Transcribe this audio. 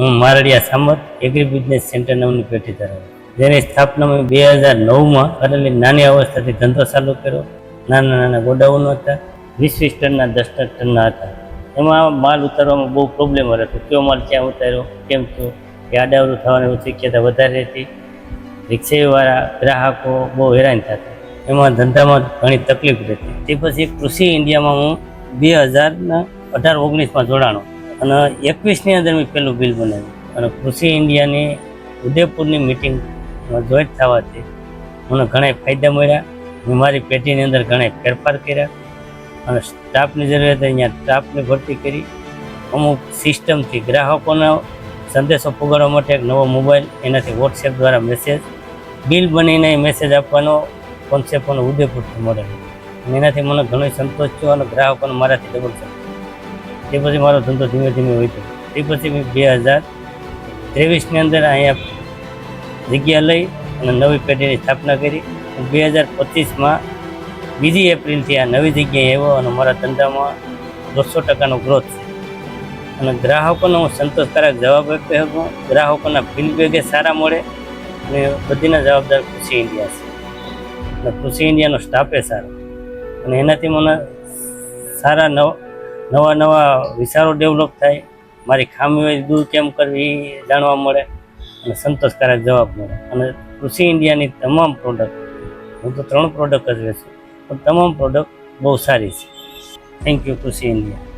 હું Mardiya Samat agri business centre નામની પેઢી ધરાવું જેની સ્થાપના મેં બે હજાર નવમાં કરેલી નાની અવસ્થાથી ધંધો ચાલુ કર્યો. નાના નાના ગોડાઉનો હતા. વીસ વીસ ટનના, દસ ટનના હતા. એમાં માલ ઉતારવામાં બહુ પ્રોબ્લેમ હતો. કયો માલ ક્યાં ઉતાર્યો, કેમ થયો કે આડાવડું થવાની શક્યતા વધારે હતી. રિક્ષાવાળા, ગ્રાહકો બહુ હેરાન થતા એમાં ધંધામાં ઘણી તકલીફ રહેતી. તે પછી કૃષિ ઇન્ડિયામાં હું બે હજારના અઢાર ઓગણીસમાં જોડાણો. અને એકવીસની અંદર મેં પહેલું બિલ બનાવ્યું. અને કૃષિ ઇન્ડિયાની ઉદયપુરની મિટિંગમાં જોઈન્ટ થવાથી મને ઘણા ફાયદા મળ્યા. મેં મારી પેઢીની અંદર ઘણા ફેરફાર કર્યા. અને સ્ટાફની જરૂરિયાત અહીંયા સ્ટાફની ભરતી કરી. અમુક સિસ્ટમથી ગ્રાહકોનો સંદેશો પુગાડવા માટે એક નવો મોબાઈલ એનાથી વોટ્સએપ દ્વારા મેસેજ બિલ બનીને મેસેજ આપવાનો કોન્સેપ્ટ મને ઉદયપુરથી મળેલો એનાથી મને ઘણો સંતોષ થયો અને ગ્રાહકોને મારાથી ડબલ તે પછી મારો ધંધો ધીમે ધીમે વધ્યો. તે પછી મેં બે હજાર ત્રેવીસની અંદર અહીંયા જગ્યા લઈ અને નવી પેઢીની સ્થાપના કરી. બે હજાર પચીસમાં બીજી એપ્રિલથી આ નવી જગ્યાએ આવ્યો અને મારા ધંધામાં દોઢસો ટકાનો ગ્રોથ છે અને ગ્રાહકોનો હું સંતોષકારક જવાબ આપી શકું. ગ્રાહકોના ફીડબેકે સારા મળે અને બધીના જવાબદાર કૃષિ ઇન્ડિયા છે. અને કૃષિ ઇન્ડિયાનો સ્ટાફે સારો. અને એનાથી મને સારા નવ નવા નવા વિચારો ડેવલપ થાય. મારી ખામીઓ દૂર કેમ કરવી એ જાણવા મળે અને સંતોષકારક જવાબ મળે. અને કૃષિ ઇન્ડિયાની તમામ પ્રોડક્ટ હું તો ત્રણ પ્રોડક્ટ જ વેચું પણ તમામ પ્રોડક્ટ બહુ સારી છે. Thank you Krishi India.